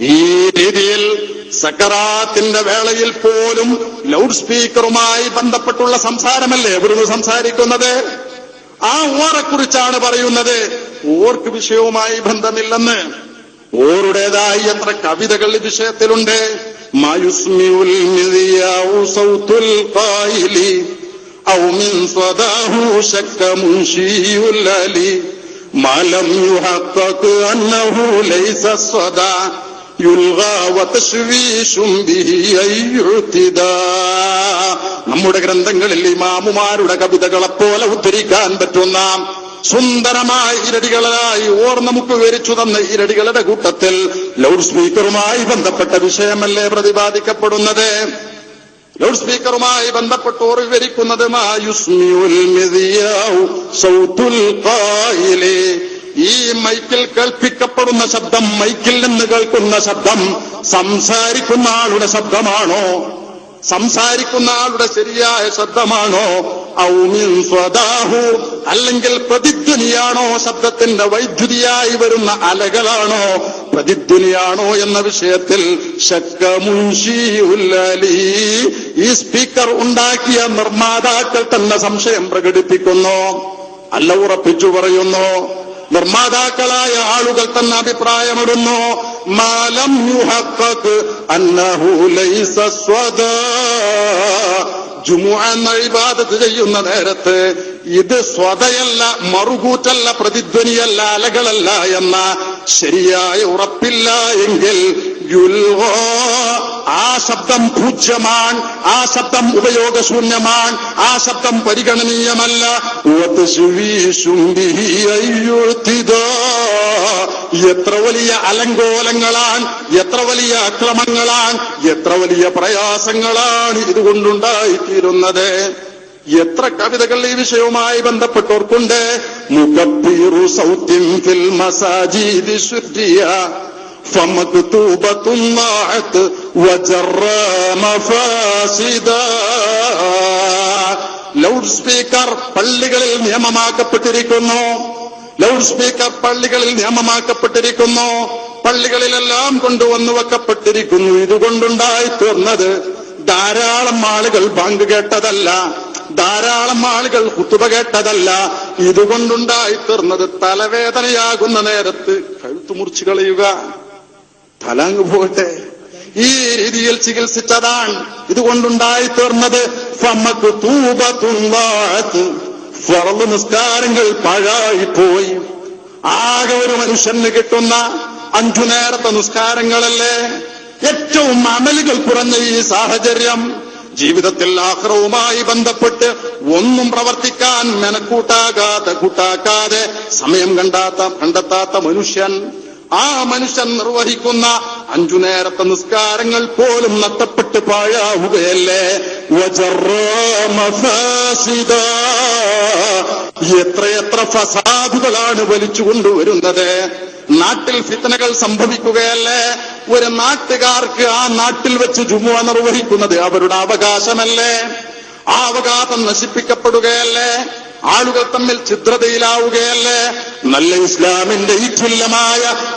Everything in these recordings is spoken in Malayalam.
ഈ രീതിയിൽ സക്കറാത്തിന്റെ വേളയിൽ പോലും ലൗഡ് സ്പീക്കറുമായി ബന്ധപ്പെട്ടുള്ള സംസാരമല്ലേ? ഇവിടുന്ന് സംസാരിക്കുന്നത്? ആ ഓറെക്കുറിച്ചാണ് പറയുന്നത്. ഓർക്ക് വിഷയവുമായി ബന്ധമില്ലെന്ന്. ഓറുടേതായി എത്ര കവിതകൾ ഈ വിഷയത്തിലുണ്ട്. മിദിയാഉ അന്നഹു ലൈസ നമ്മുടെ ഗ്രന്ഥങ്ങളിൽ ഇമാമുമാരുടെ കവിതകളെപ്പോലെ ഉദ്ധരിക്കാൻ പറ്റുന്ന. സുന്ദരമായ ഇരടികളായി ഓർന്ന് നമുക്ക് വിവരിച്ചു തന്ന ഇരടികളുടെ കൂട്ടത്തിൽ ലൗഡ് സ്പീക്കറുമായി ബന്ധപ്പെട്ട വിഷയമല്ലേ പ്രതിപാദിക്കപ്പെടുന്നത്? ലൗഡ് സ്പീക്കറുമായി ബന്ധപ്പെട്ട് വിവരിക്കുന്നത് മായുസ്മിയുൽ ഈ മൈക്കിൽ കേൾപ്പിക്കപ്പെടുന്ന ശബ്ദം മൈക്കിൽ നിന്ന് കേൾക്കുന്ന ശബ്ദം സംസാരിക്കുന്ന ആളുടെ ശബ്ദമാണോ? സംസാരിക്കുന്ന ആളുടെ ശരിയായ ശബ്ദമാണോ? ഔമിൻ സ്വദാഹു. അല്ലെങ്കിൽ പ്രതിധ്വനിയാണോ? ശബ്ദത്തിന്റെ വൈദ്യുതിയായി വരുന്ന അലകളാണോ? പ്രതിധ്വനിയാണോ എന്ന വിഷയത്തിൽ ഈ സ്പീക്കർ ഉണ്ടാക്കിയ നിർമ്മാതാക്കൾ തന്നെ സംശയം പ്രകടിപ്പിക്കുന്നു. അല്ല ഉറപ്പിച്ചു പറയുന്നു. നിർമ്മാതാക്കളായ ആളുകൾ തന്നെ അഭിപ്രായമിടുന്നു. മാലം ജുമുഅ ഇബാദത്ത് ചെയ്യുന്ന നേരത്ത് ഇത് സ്വതയല്ല മറുകൂറ്റല്ല പ്രതിധ്വനിയല്ല അലകളല്ല എന്ന ശരിയായ ഉറപ്പില്ല എങ്കിൽ ആ ശബ്ദം പൂജ്യമാണ് ആ ശബ്ദം ഉപയോഗശൂന്യമാണ് ആ ശബ്ദം പരിഗണനീയമല്ല. എത്ര വലിയ അലങ്കോലങ്ങളാണ് എത്ര വലിയ അക്രമങ്ങളാണ് എത്ര വലിയ പ്രയാസങ്ങളാണ് ഇതുകൊണ്ടുണ്ടായിത്തീരുന്നത് എത്ര കവിതകൾ ഈ വിഷയവുമായി ബന്ധപ്പെട്ടവർക്കുണ്ട് മുഖപ്പീറു സൗത്തിൻ ഫിൽ മസാജിദി ശുദ്ധിയ فمكتوبة ضاعت وجرى مفاسدا ലൗഡ് സ്പീക്കർ പള്ളികളിൽ നിയമമാക്കപ്പെട്ടിരിക്കുന്നു ലൗഡ് സ്പീക്കർ പള്ളികളിൽ നിയമമാക്കപ്പെട്ടിരിക്കുന്നു. പള്ളികളിലെല്ലാം കൊണ്ടുവന്നു വെക്കപ്പെട്ടിരിക്കുന്നു. ഇതുകൊണ്ടുണ്ടായി തീർന്നത് ധാരാളം ആളുകൾ ബാങ്ക് കേട്ടതല്ല. ധാരാളം ആളുകൾ കുത്തുബ കേട്ടതല്ല. ഇതുകൊണ്ടുണ്ടായി തീർന്നത് തലവേദനയാകുന്ന നേരത്ത് കഴുത്തു മുറിച്ചു കളയുക തലങ്ങ് പോകട്ടെ. ഈ രീതിയിൽ ചികിത്സിച്ചതാണ്. ഇതുകൊണ്ടുണ്ടായി തീർന്നത് ഫമക്ക് തൂപത്തുണ്ടാത്ത് ഫറൽ നിസ്കാരങ്ങൾ പാഴായിപ്പോയി. ആകെ ഒരു മനുഷ്യന് കിട്ടുന്ന അഞ്ചു നേരത്തെ നിസ്കാരങ്ങളല്ലേ? ഏറ്റവും അമലുകൾ കുറഞ്ഞ ഈ സാഹചര്യം. ജീവിതത്തിൽ ആഹ്റവുമായി ബന്ധപ്പെട്ട് ഒന്നും പ്രവർത്തിക്കാൻ മെനക്കൂട്ടാകാതെ കൂട്ടാക്കാതെ സമയം കണ്ടാത്ത കണ്ടെത്താത്ത മനുഷ്യൻ. ആ മനുഷ്യൻ നിർവഹിക്കുന്ന അഞ്ചു നേരത്തെ നിസ്കാരങ്ങൾ പോലും നഷ്ടപ്പെട്ട് പാഴാവുകയല്ലേ. എത്രയെത്ര ഫസാദുകളാണ് വലിച്ചു കൊണ്ടുവരുന്നത്. നാട്ടിൽ ഫിത്തനകൾ സംഭവിക്കുകയല്ലേ? ഒരു നാട്ടുകാർക്ക് ആ നാട്ടിൽ വെച്ച് ജുമുഅ നിർവഹിക്കുന്നത് അവരുടെ അവകാശമല്ലേ? ആ അവകാശം നശിപ്പിക്കപ്പെടുകയല്ലേ? ആളുകൾ തമ്മിൽ ഛിദ്രതയിലാവുകയല്ലേ? നല്ല ഇസ്ലാമിന്റെ ഈ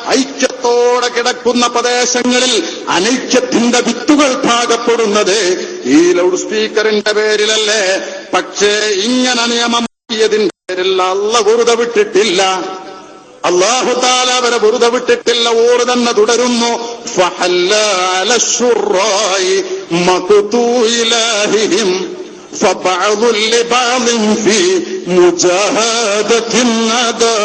ഐക്യത്തോടെ കിടക്കുന്ന പ്രദേശങ്ങളിൽ അനൈക്യത്തിന്റെ വിത്തുകൾ പാകപ്പെടുന്നത് ഈ ലൗഡ് സ്പീക്കറിന്റെ പേരിലല്ലേ. പക്ഷേ ഇങ്ങനെ നിയമമാക്കിയതിന്റെ പേരിൽ അല്ല വെറുതെ വിട്ടിട്ടില്ല. അള്ളാഹു താല അവരെ വെറുതെ വിട്ടിട്ടില്ല ഓറ് തന്നെ തുടരുന്നു. ഫഹല്ല فبعض لبعض في مجاهدة الندى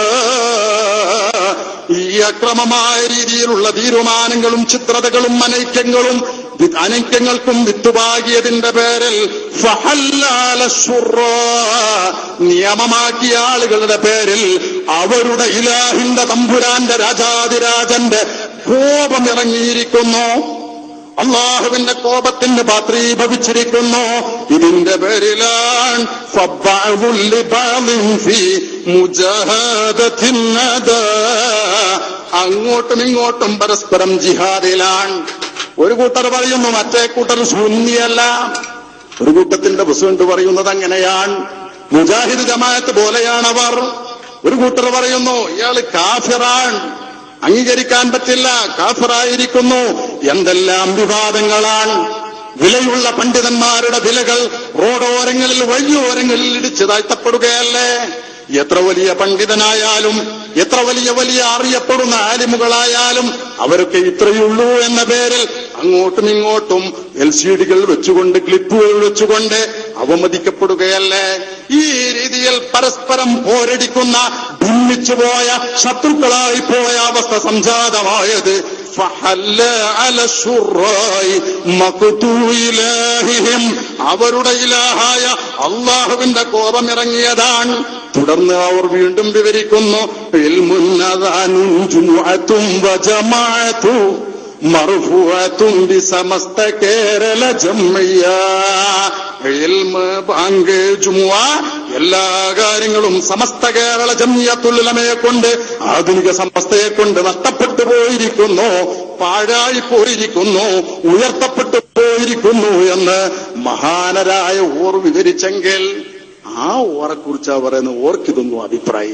ഈ അക്രമമായ രീതിയിലുള്ള തീരുമാനങ്ങളും ചിത്രതകളും അനൈക്യങ്ങളും വി- അനൈക്യങ്ങൾക്കും വിത്തുപാകിയതിന്റെ പേരിൽ ഫഹല്ലാല ശുറാ. നിയമമാക്കിയ ആളുകളുടെ പേരിൽ അവരുടെ ഇലാഹിന്റെ തമ്പുരാന്റെ രാജാതിരാജന്റെ കോപം ഇറങ്ങിയിരിക്കുന്നു അള്ളാഹുവിന്റെ കോപത്തിന്റെ പാത്രീഭവിച്ചിരിക്കുന്നു. ഇതിന്റെ പേരിലാണ്. അങ്ങോട്ടും ഇങ്ങോട്ടും പരസ്പരം ജിഹാദിലാണ്. ഒരു കൂട്ടർ പറയുന്നു മറ്റേ കൂട്ടർ ശൂന്യല്ല. ഒരു കൂട്ടത്തിന്റെ പ്രസിഡന്റ് പറയുന്നത് അങ്ങനെയാണ്. മുജാഹിദ് ജമാഅത്ത് പോലെയാണവർ. ഒരു കൂട്ടർ പറയുന്നു ഇയാൾ കാഫിറാൻ അംഗീകരിക്കാൻ പറ്റില്ല കാഫറായിരിക്കുന്നു. എന്തെല്ലാം വിവാദങ്ങളാണ്? വിലയുള്ള പണ്ഡിതന്മാരുടെ വിലകൾ റോഡോരങ്ങളിൽ വഴിയോരങ്ങളിൽ ഇടിച്ചു താഴ്ത്തപ്പെടുകയല്ലേ? എത്ര വലിയ പണ്ഡിതനായാലും എത്ര വലിയ വലിയ അറിയപ്പെടുന്ന ആലിമുകളായാലും അവരൊക്കെ ഇത്രയുള്ളൂ എന്ന പേരിൽ അങ്ങോട്ടും ഇങ്ങോട്ടും എൽ സി ഡികൾ വെച്ചുകൊണ്ട് ക്ലിപ്പുകൾ വെച്ചുകൊണ്ട് അവമതിക്കപ്പെടുകയല്ലേ? ഈ രീതിയിൽ പരസ്പരം പോരടിക്കുന്ന ഭിന്നിച്ചുപോയ ശത്രുക്കളായി പോയ അവസ്ഥ സംജാതമായത് فحل على الشراء مقتو إلههم അവരുടെ ഇലാഹായ അള്ളാഹുവിന്റെ കോപം ഇറങ്ങിയതാണ് തുടർന്ന് അവർ വീണ്ടും വിവരിക്കുന്നു ഇൽമുന്നദാനും ജുമുഅത്തും വജമാഅത്തു മർഫുഅത്തും ബാങ്ക് ജുമുഅ എല്ലാ കാര്യങ്ങളും സമസ്ത കേരള ജമിയത്തുലമയെ കൊണ്ട് ആധുനിക സമസ്തയെ കൊണ്ട് നഷ്ടപ്പെട്ടു പോയിരിക്കുന്നു പാഴായി പോയിരിക്കുന്നു ഉയർത്തപ്പെട്ടു പോയിരിക്കുന്നു എന്ന് മഹാനരായ ഓർ വിവരിച്ചെങ്കിൽ ആ ഓറെക്കുറിച്ചാ പറയുന്നത് ഓർക്കിതൊന്നും അഭിപ്രായം